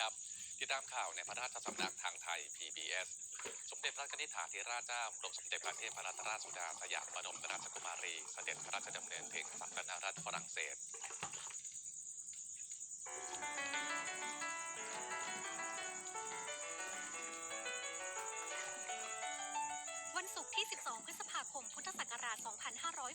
ครับ ติดตามข่าวในพระราชสำนักทางไทย PBS สมเด็จพระนิธิถาธิราชเจ้ากรมสมเด็จพระเทพรัตนราชสุดาสยามบรมราชกุมารี เสด็จพระราชดำเนินถึงสาธารณรัฐฝรั่งเศส วันศุกร์ที่ 12 พฤษภาคม พุทธศักราช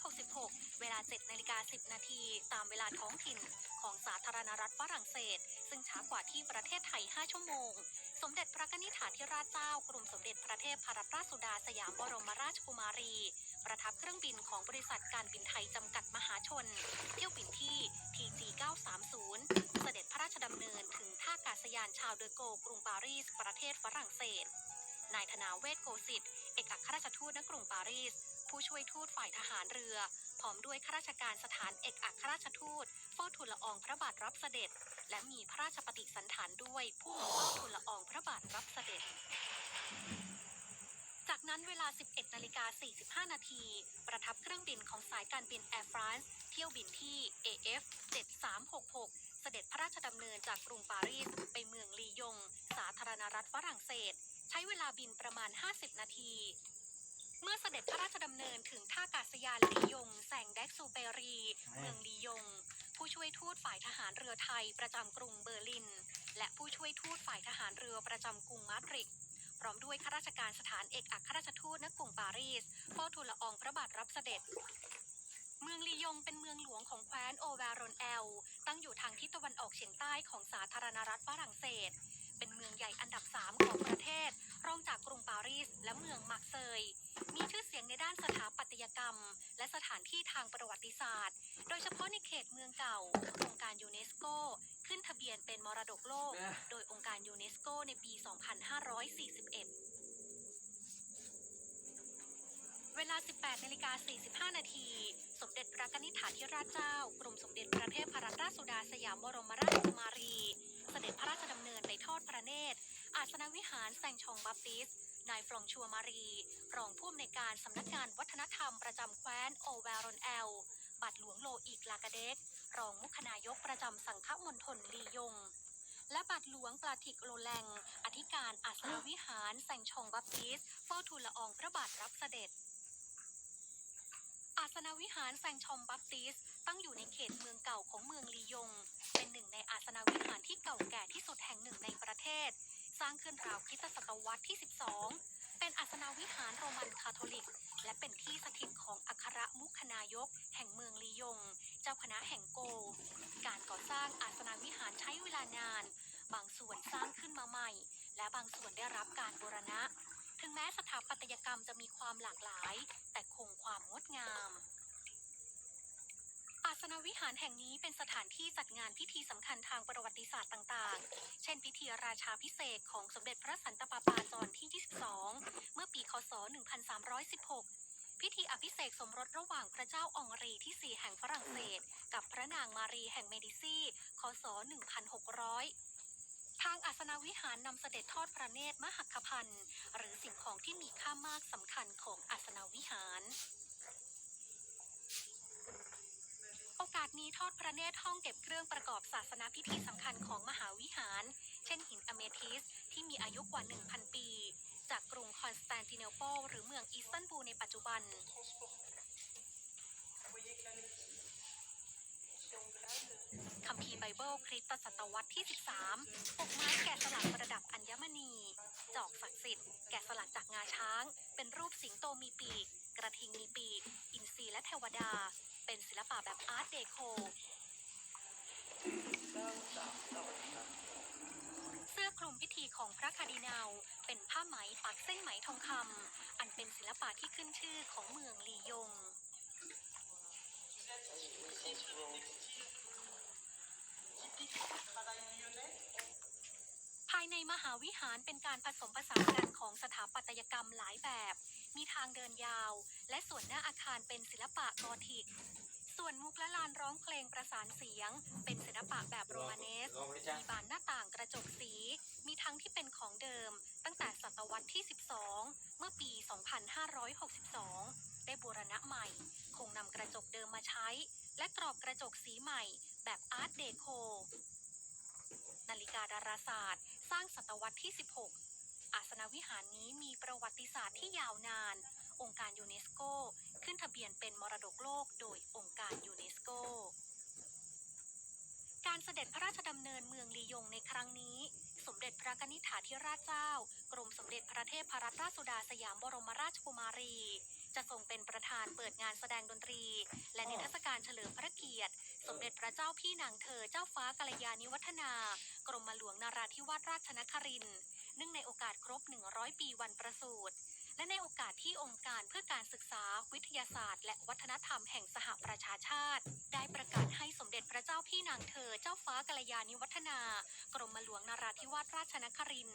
2566 เวลา 7 นาฬิกา 10 นาที ตามเวลาท้องถิ่น ของสาธารณรัฐฝรั่งเศส ซึ่งช้ากว่าที่ประเทศไทย 5 ชั่วโมง สมเด็จพระนิธิถาธิราชเจ้ากรมสมเด็จพระเทพรัตนราชสุดาสยามบรมราชกุมารี ประทับเครื่องบินของบริษัทการบินไทยจำกัดมหาชน เที่ยวบินที่ TG 930 เสด็จพระราชดำเนินถึงท่าอากาศยานชาวเดอโกกรุงปารีส ประเทศฝรั่งเศส นายธนาเวศโกสิทธิ์เอกอัครราชทูตณกรุงปารีส ผู้ช่วยทูตฝ่ายทหารเรือ พร้อมด้วยข้าราชการสถานเอกอัครราชทูตเฝ้าทูลละอองพระบาทรับเสด็จ และมีพระราชปฏิสันถานด้วยผู้มาเฝ้าทูลละอองพระบาทรับเสด็จจากนั้นเวลา 11 นาฬิกา 45 นาที ประทับเครื่องบินของสายการบินแอร์ฟรานซ์เที่ยวบินที่ AF 7366 เสด็จพระราชดำเนินจากกรุงปารีส ไปเมืองลียง สาธารณรัฐฝรั่งเศส ใช้เวลาบินประมาณ 50 นาที เมื่อเสด็จพระราชดำเนินถึงท่าอากาศยานลียงแสงแดกซูเปรี เมืองลียง ผู้ช่วยทูตฝ่ายทหารเรือไทยประจำกรุงเบอร์ลิน และผู้ช่วยทูตฝ่ายทหารเรือประจำกรุงมาดริดพร้อมด้วยข้าราชการสถานเอกอัครราชทูตณกรุงปารีสเฝ้าทูลละอองพระบาทรับเสด็จ เมืองลียงเป็นเมืองหลวงของแคว้นโอแวรอนแอล ตั้งอยู่ทางทิศตะวันออกเฉียงใต้ของสาธารณรัฐฝรั่งเศส เป็นเมืองใหญ่อันดับ 3 ของประเทศ รองจากกรุงปารีสและเมืองมาร์เซย มีชื่อเสียงในด้านสถาปัตยกรรม และสถานที่ทางประวัติศาสตร์ โดยเฉพาะในเขตเมืองเก่า องค์การยูเนสโก ขึ้นทะเบียนเป็นมรดกโลก โดยองค์การยูเนสโกในปี 2541 เวลา 18นาฬิกา45 นาทีสมเด็จพระนิธิถาธิราชเจ้ากรมสมเด็จพระเทพรัตนราชสุดาสยามบรมราชกุมารี เสด็จพระราชดำเนินไปทอดพระเนตร อาสนวิหารแซงชองบัปติส นายฟรองชัวมารี รองผู้อำนวยการสำนักงานวัฒนธรรมประจำแคว้นโอแวรอนแอล บัตรหลวงโลอีกลากาเดกรองมุขนายกประจำสังฆมณฑลลียง และบัตรหลวงปลาทิกโลแลง อธิการอาสนวิหารแซงชองบัปติส เฝ้าทูลละอองพระบาทรับเสด็จ อาสนวิหารแซงชอมบัปติสต์ตั้งอยู่ในเขตเมืองเก่าของเมืองลียง เป็นหนึ่งในอาสนวิหารที่เก่าแก่ที่สุดแห่งหนึ่งในประเทศ สร้างขึ้นราวคริสตศตวรรษที่ 12 เป็นอาสนวิหารโรมันคาทอลิก และเป็นที่สถิตของอัครมุขนายก แห่งเมืองลียง เจ้าคณะแห่งโก การก่อสร้างอาสนวิหารใช้เวลานาน บางส่วนสร้างขึ้นมาใหม่ และบางส่วนได้รับการบูรณะ ถึงแม้สถาปัตยกรรมจะมีความหลากหลาย แต่คงความงดงามอาสนวิหารแห่งนี้เป็นสถานที่จัดงานพิธีสำคัญทางประวัติศาสตร์ต่างๆ เช่นพิธีราชาพิเศษของสมเด็จพระสันตะปาปาจอห์นที่ 22 เมื่อปีคศ 1316 พิธีอภิเษกสมรสระหว่างพระเจ้าอองรีที่ 4 แห่งฝรั่งเศส กับพระนางมารีแห่งเมดิซี คศ 1600 ทางอาสนวิหารนำเสด็จทอดพระเนตรมหักพันธ์หรือสิ่งของที่มีค่ามากสำคัญของอาสนวิหารโอกาสนี้ทอดพระเนตรห้องเก็บเครื่องประกอบศาสนาพิธีสำคัญของมหาวิหาร เช่นหินอเมทิสที่มีอายุกว่า 1,000 ปี จากกรุงคอนสแตนติโนเปิลหรือเมืองอิสตันบูลในปัจจุบัน คัมภีร์ไบ เบิลคริสตศตวรรษที่ 13ปกไม้แกะสลักประดับอัญมณี จอกศักดิ์สิทธิ์ แกะสลักจากงาช้าง เป็นรูปสิงโตมีปีก กระทิงมีปีก อินทรีและเทวดา เป็นศิลปะแบบอาร์ตเดโคเสื้อคลุมพิธีของพระคาร์ดินัลเป็นผ้าไหมปักเส้นไหมทองคำอันเป็นศิลปะที่ขึ้นชื่อของเมืองลียง ภาย ในมหาวิหารเป็นการผสมผสานกันของสถาปัตยกรรมหลายแบบ มีทางเดินยาว และส่วนหน้าอาคารเป็นศิลปะกอธิก ส่วนมุกและลานร้องเพลงประสานเสียง เป็นศิลปะแบบโรมาเนส มีบานหน้าต่างกระจกสี มีทั้งที่เป็นของเดิม ตั้งแต่ศตวรรษที่ 12 เมื่อปี 2562 ได้บูรณะใหม่ คงนำกระจกเดิมมาใช้ และกรอบกระจกสีใหม่ แบบอาร์ตเดโค ราศาสตร์ สร้างศตวรรษที่ 16 อาสนวิหารนี้มีประวัติศาสตร์ที่ยาวนาน องค์การยูเนสโก ขึ้นทะเบียนเป็นมรดกโลกโดยองค์การยูเนสโก การเสด็จพระราชดำเนินเมืองลียงในครั้งนี้ สมเด็จพระกนิษฐาธิราชเจ้า กรมสมเด็จพระเทพรัตนราชสุดาสยามบรมราชกุมารี จะทรงเป็นประธานเปิดงานแสดงดนตรี และนิทรรศการเฉลิมพระเกียรติ สมเด็จพระเจ้าพี่นางเธอเจ้าฟ้ากัลยาณิวัฒนา กรมหลวงนาราธิวาสราชนคริน เนื่องในโอกาสครบ 100 ปีวันประสูติ และในโอกาสที่องค์การเพื่อการศึกษาวิทยาศาสตร์ และวัฒนธรรมแห่งสหประชาชาติ ได้ประกาศให้สมเด็จพระเจ้าพี่นางเธอเจ้าฟ้ากัลยาณิวัฒนา กรมหลวงนาราธิวาสราชนคริน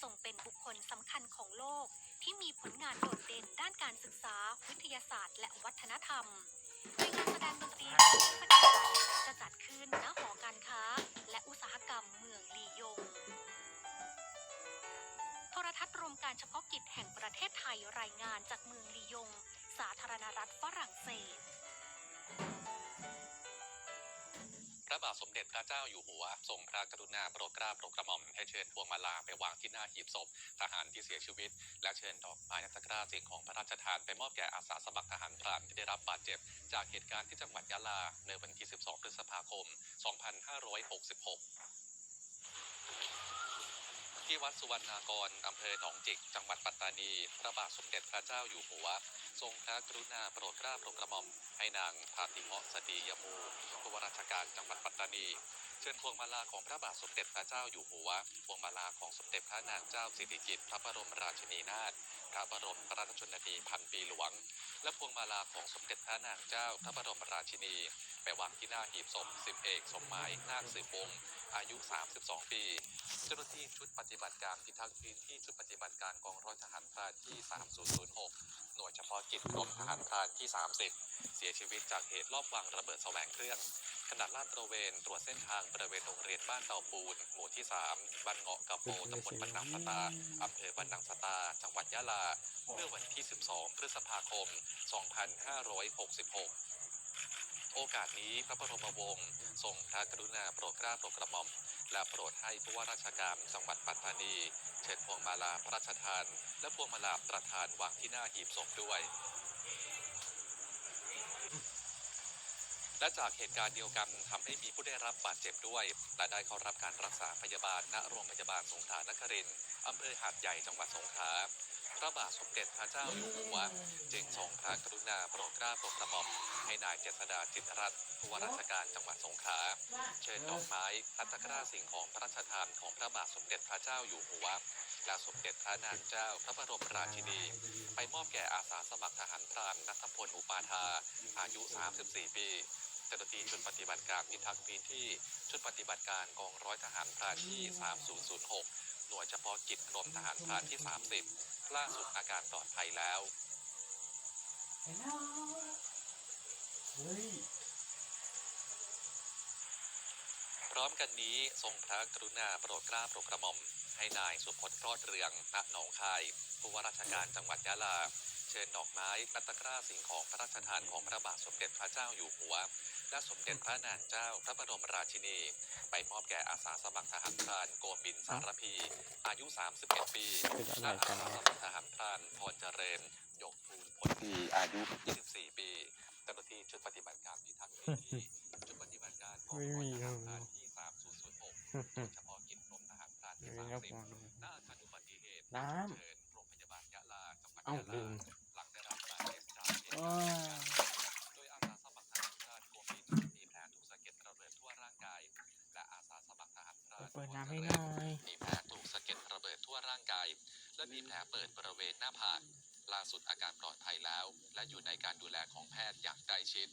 ทรงเป็นบุคคลสำคัญของโลก ที่มีผลงานโดดเด่นด้านการศึกษา วิทยาศาสตร์ และวัฒนธรรมโดยงานแสดงดนตรีและเทศกาลจะจัดขึ้นณหอการค้า และอุตสาหกรรมเมืองลียง โทรทัศน์รวมการเฉพาะกิจแห่งประเทาทสมเด็จพระเจ้าอยู่หัวทรงพระกรุณาโปรดเกล้าโปรดกระหม่อมให้เชิญพวงมาลาไปวางที่หน้าหีบศพทหารที่เสียชีวิต และเชิญดอกไม้และตะกร้าสิ่งของพระราชทานไปมอบแก่อาสาสมัครทหารพรานที่ได้รับบาดเจ็บ จากเหตุการณ์ที่จังหวัดยะลาในวันที่ 12 พฤษภาคม 2566ที่วัดสุวรรณากร อำเภอหนองจิก จังหวัดปัตตานี พระบาทสมเด็จพระเจ้าอยู่หัว ทรงพระกรุณาโปรดกล้าโปรดกระหม่อมให้นางพาติเหมาะสตรียมูผู้ว่าราชการจังหวัดปัตตานี เชิญพวงมาลาของพระบาทสมเด็จพระเจ้าอยู่หัว พวงมาลาของสมเด็จพระนางเจ้าสิริกิติ์พระบรมราชินีนาถพระบรมราชชนนีพันปีหลวง และพวงมาลาของสมเด็จพระนางเจ้าพระบรมราชินีไปวางที่หน้าหีบศพสิบเอกสมหมายนาคสืบวงศ์อายุ 32 ปี เจ้าหน้าที่ชุดปฏิบัติการพิทักษ์พื้นที่ชุดปฏิบัติการกองร้อยทหารพรานที่ 3006 หน่วยเฉพาะกิจกรมทหารพรานที่ 30 เสียชีวิตจากเหตุลอบวางระเบิดแสวงเครื่องขณะลาดตระเวนตรวจเส้นทางบริเวณโรงเรียนบ้านเตาปูน หมู่ที่ 3บ้านเงาะกะโปตำบลบันนังสตาอำเภอบันนังสตา จังหวัดยะลา เมื่อวันที่ 12 พฤษภาคม 2566โอกาสนี้พระบรมวงศ์ทรงพระกรุณาโปรดเกล้าโปรดกระหม่อม และโปรดให้ผู้ว่าราชการจังหวัดปัตตานี เชิญพวงมาลาพระราชทาน และพวงมาลาประธานวางที่หน้าหีบศพด้วย และจากเหตุการณ์เดียวกันทำให้มีผู้ได้รับบาดเจ็บด้วยและได้เข้ารับการรักษาพยาบาลณโรงพยาบาลสงขลานครินทร์อำเภอหาดใหญ่จังหวัดสงขลา พระบาทสมเด็จพระเจ้าอยู่หัวจึงทรงพระกรุณาโปรดเกล้าโปรดกระหม่อมให้นายเจษดาจิตรัตน์ผู้ว่าราชการจังหวัดสงขลาเชิญดอกไม้และตกร้าสิ่งของพระราชทานของพระบาทสมเด็จพระเจ้าอยู่หัวและสมเด็จพระนางเจ้าพระบรมราชินี ไปมอบแก่อาสาสมัครทหารพรานนัทพลอุปาทา อายุ 34 ปีเจ้าหน้าที่ชุดปฏิบัติการพิทักษ์พื้นที่ ชุดปฏิบัติการกองร้อยทหารพรานที่ 3006 หน่วยเฉพาะกิจกรมทหารพรานที่ 30 ล่าสุดอาการปลอดภัยแล้ว พร้อมกันนี้ทรงพระกรุณาโปรดเกล้าโปรดกระหม่อม ให้นายสุพจน์รอดเรืองณหนองคายผู้ว่าราชการจังหวัดยะลา เชิญดอกไม้และตะกร้าสิ่งของพระราชทานของพระบาทสมเด็จพระเจ้าอยู่หัว และสมเด็จพระนางเจ้าพระบรมราชินี ไปมอบแก่อาสาสมัครทหารพรานโกบินสารพี อายุ 31 ปีเป็นอะไรและอากันสาสเนี่ยมัครทหารพรานพรเจริญยกภูลผลดีอายุ 24 ปีเจ้าหน้าที่ชุดปฏิบัติการพิทักษ์พื้นที่ชุดปฏิบัติการกองร้อยทหารพรานที่ 3006โดยเฉพาะกิจกรมทหารพรานที่นี่ครับ30หน้าอาคารอุบัติเหตุน้ำเชิญโรงพยาบาลยะลาจังหวัดเอ้า โดยอาสาสมัครทหารพรานโกมินมีแผลถูกสะเก็ดระเบิดทั่วร่างกาย และอาสาสมัครทหารพรานเปิดน้ำให้หน่อยมีแผลถูกสะเก็ดระเบิดทั่วร่างกาย และมีแผลเปิดบริเวณหน้าผากล่าสุดอาการปลอดภัยแล้ว และอยู่ในการดูแลของแพทย์อย่างใกล้ชิด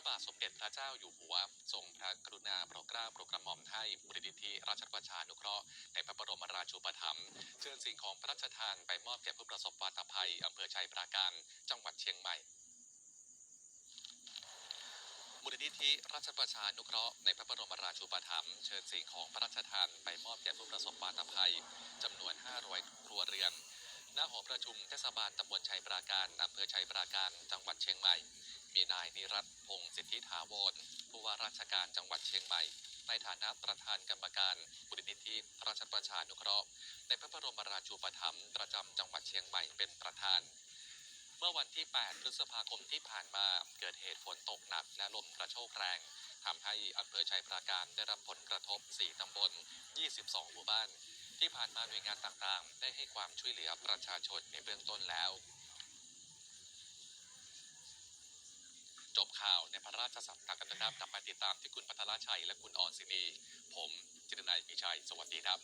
ระบาทสมเด็จพระเจ้าอยู่หัวทรงพระกรุณาโปรดเกล้าโปรดกระหม่อมให้มูลนิธิราชประชานุเคราะห์ในพระบรมราชูปถัมภ์เชิญสิ่งของพระราชทานไปมอบแก่ผู้ประสบวาตภัยอำเภอชัยปราการ จังหวัดเชียงใหม่มูลนิธิราชประชานุเคราะห์ในพระบรมราชูปถัมภ์เชิญสิ่งของพระราชทานไปมอบแก่ผู้ประสบวาตภัยจำนวน 500 ครัวเรือนณหอประชุมเทศบาลตำบลชัยปราการอำเภอชัยปราการ จังหวัดเชียงใหม่ มีนายนิรัตพงศ์สิทธิถาวรผู้ว่าราชการจังหวัดเชียงใหม่ ในฐานะประธานกรรมการมูลนิธิพราชประชานุเคราะห์ ในพระบรมราชูปถัมภ์ประจำจังหวัดเชียงใหม่เป็นประธาน เมื่อวันที่ 8 พฤษภาคมที่ผ่านมาเกิดเหตุฝนตกหนักและลมกระโชกแรงทำให้อำเภอชัยปราการได้รับผลกระทบ 4 ตำบล 22 หมู่บ้าน ที่ผ่านมาหน่วยงานต่างๆ ได้ให้ความช่วยเหลือประชาชนในเบื้องต้นแล้ว จบข่าวในพระราชสำนักกันนะครับกลับมาติดตามที่คุณพัทรชัยและคุณอ่อนซินี ผมจิตนายพิชัย สวัสดีครับ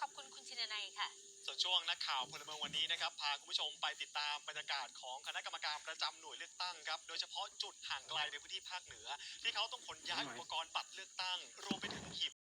ขอบคุณคุณชินนัยค่ะ ส่วนช่วงนักข่าวพลเมืองวันนี้นะครับ พาคุณผู้ชมไปติดตามบรรยากาศของคณะกรรมการประจำหน่วยเลือกตั้งครับ โดยเฉพาะจุดห่างไกลในพื้นที่ภาคเหนือ ที่เขาต้องขนย้ายอุปกรณ์บัตรเลือกตั้ง รวมไปถึงหีบ